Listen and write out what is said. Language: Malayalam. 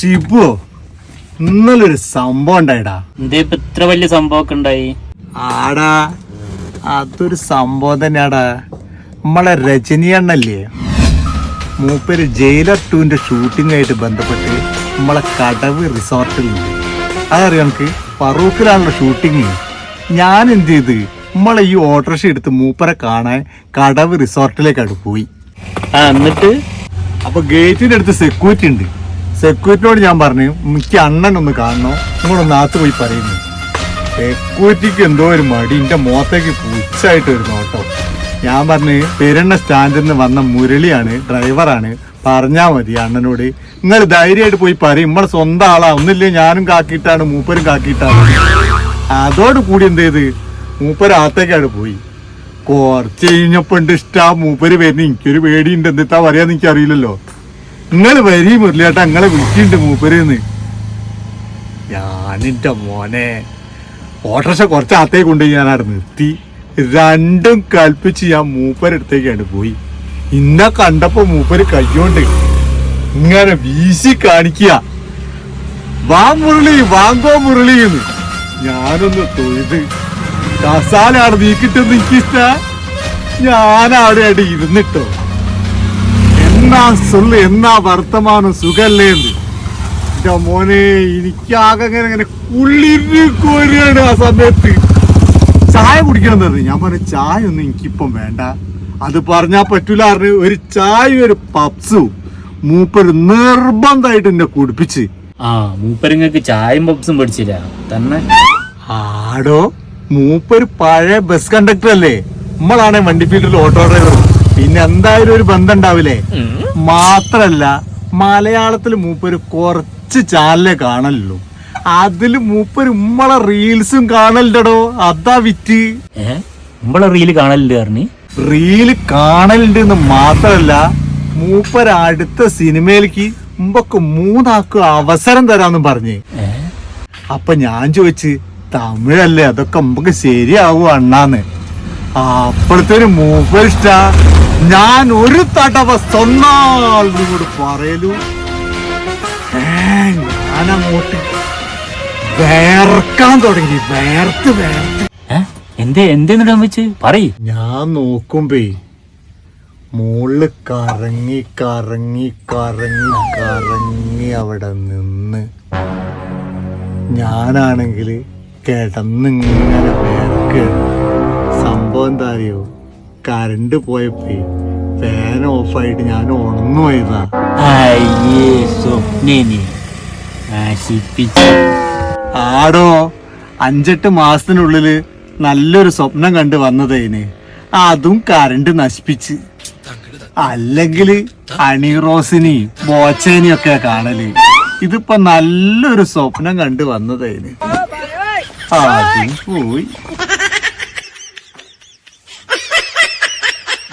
ഷിബു ഇന്നലൊരു ഒരു സംഭവം ഉണ്ടായിടാ. എന്തേ ഇപ്പൊ ഇത്ര വലിയ സംഭവമൊക്കെ ഉണ്ടായി? ആടാ അതൊരു സംഭവം തന്നെയാടാ. നമ്മളെ രജനി അണ്ണല്ലേ? മൂപ്പര് ജയിലർ ടൂവിന്റെ ഷൂട്ടിംഗ് ആയിട്ട് ബന്ധപ്പെട്ട് നമ്മളെ കടവ് റിസോർട്ടിൽ നിന്ന് അതറിയാം നമുക്ക് ഫറൂഖിലാണല്ലോ ഷൂട്ടിങ് ഞാൻ എന്ത് ചെയ്ത്? നമ്മളെ ഈ ഓട്ടോറിക്ഷ എടുത്ത് മൂപ്പരെ കാണാൻ കടവ് റിസോർട്ടിലേക്കാണ് പോയി. ആ എന്നിട്ട്? അപ്പൊ ഗേറ്റിന്റെ അടുത്ത് സെക്യൂരിറ്റി ഉണ്ട്. സെക്യൂരിറ്റിയോട് ഞാൻ പറഞ്ഞു എനിക്ക് അണ്ണൻ ഒന്ന് കാണണോ? നിങ്ങളൊന്ന് നാത്ത് പോയി പറയുന്നു. സെക്യൂരിറ്റിക്ക് എന്തോ ഒരു മടി എന്റെ മുഖത്തേക്ക് പുച്ഛായിട്ട് ഒരു നോട്ടോ ഞാൻ പറഞ്ഞ് പെരുണ്ണ സ്റ്റാൻഡിൽ നിന്ന് വന്ന മുരളിയാണ് ഡ്രൈവറാണ് പറഞ്ഞാൽ മതി അണ്ണനോട്. നിങ്ങൾ ധൈര്യമായിട്ട് പോയി പറയും നമ്മളെ സ്വന്തം ആളാ ഒന്നില്ലേ ഞാനും കാക്കിയിട്ടാണ് മൂപ്പരും കാക്കിയിട്ടാണ്. അതോട് കൂടി എന്ത് ചെയ്ത് മൂപ്പരാത്തേക്കാണ് പോയി. കുറച്ച് കഴിഞ്ഞപ്പോ ഉണ്ട് ഇഷ്ടാ മൂപ്പര് വരുന്ന. എനിക്കൊരു പേടിയുണ്ട് എന്താ പറയാന്ന് എനിക്ക് അറിയില്ലല്ലോ നിങ്ങൾ വരി മുരളിയേട്ടാ നിങ്ങളെ വിളിക്കുന്നുണ്ട് മൂപ്പരെന്ന്. ഞാനിന്റെ മോനെ ഓട്ടോറിക്ഷ കുറച്ച് അകത്തേക്ക് കൊണ്ടുപോയി ഞാൻ അവിടെ നിർത്തി. രണ്ടും കൽപ്പിച്ച് ഞാൻ മൂപ്പരടുത്തേക്കാണ് പോയി. ഇന്ന കണ്ടപ്പോ മൂപ്പര് കയ്യോണ്ട് ഇങ്ങനെ വീശി കാണിക്കുക വാ മുരളി വാങ്ങോ മുരളി എന്ന് ഞാനൊന്ന് തൊഴുത്. കസാലാണ് നീക്കിട്ടെന്ന് എനിക്കിഷ്ട ഞാൻ അവിടെ ഇരുന്നിട്ടോ. എന്നാ സൊല്ല് എന്നാ വർത്തമാനം സുഖല്ലേ എന്ന്. എന്റെ മോനെ എനിക്കാകെ ഇങ്ങനെ അങ്ങനെ കുളിരി ആ സമയത്ത്. ചായ കുടിക്കണം ഞാൻ പറഞ്ഞു ചായ ഒന്നും എനിക്കിപ്പം വേണ്ട. അത് പറഞ്ഞാ പറ്റൂല പറഞ്ഞു. ഒരു ചായ ഒരു പപ്സും. മൂപ്പര് നിർബന്ധമായിട്ട് എന്നെ കുടിപ്പിച്ച്. ആ മൂപ്പരിങ്ങക്ക് ചായയും പപ്സും പഠിച്ചില്ല. തന്നെ. ആടോ മൂപ്പര് പഴയ ബസ് കണ്ടക്ടർ അല്ലേ നമ്മളാണ് വണ്ടി ഫീൽഡിൽ ഓട്ടോ ഡ്രൈവർ പിന്നെ എന്തായാലും ഒരു ബന്ധം ഉണ്ടാവില്ലേ മാത്രല്ല മലയാളത്തിൽ മൂപ്പര് കുറച്ച് ചാനലേ കാണലുള്ളൂ. അതിൽ മൂപ്പര് ഉമ്മളെ റീൽസും കാണലുണ്ടടോ? അതാ വിറ്റ്. ഉമ്മളെ റീൽ കാണലുണ്ട് പറഞ്ഞു? റീൽ കാണലുണ്ട് എന്ന് മാത്രല്ല മൂപ്പര് അടുത്ത സിനിമയിലേക്ക് മുമ്പൊക്കെ മൂന്നാക്ക് അവസരം തരാന്ന് പറഞ്ഞു. അപ്പൊ ഞാൻ ചോദിച്ച് തമിഴല്ലേ? അതൊക്കെ നമുക്ക് ശരിയാവൂ അണ്ണാന്ന്? അപ്പോഴത്തേന് മൂപ്പരിഷ്ട ഞാൻ ഒരു തടവ സ്വന്നാൽ കൂടെ പറയലു. ഞാനങ്ങോട്ട് വേർക്കാൻ തുടങ്ങി. വേർത്ത് വേർത്ത്. എന്തേ എന്തേന്നിടാൻ വെച്ച്? പറയ്. ഞാൻ നോക്കുമ്പേ മുകളിൽ കറങ്ങി കറങ്ങി കറങ്ങി കറങ്ങി അവിടെ നിന്ന് ഞാനാണെങ്കിൽ കിടന്നിങ്ങനെ പേർക്ക് സംഭവം എന്താ അറിയോ? കറണ്ട് പോയപ്പോ ഫാൻ ഓഫായിട്ട് ഞാൻ ഉണർന്നു പോയതാ. അയ്യേ സ്വപ്നേനി. നശിപ്പിച്ചു. ആടോ അഞ്ചെട്ട് മാസത്തിനുള്ളിൽ നല്ലൊരു സ്വപ്നം കണ്ട് വന്നതേന്. അതും കറണ്ട് നശിപ്പിച്ച്. അല്ലെങ്കിൽ അണിറോസിനി ബോച്ചേനി ഒക്കെ കാണൽ. ഇതിപ്പോ നല്ലൊരു സ്വപ്നം കണ്ട് വന്നതേന്. അതും പോയി.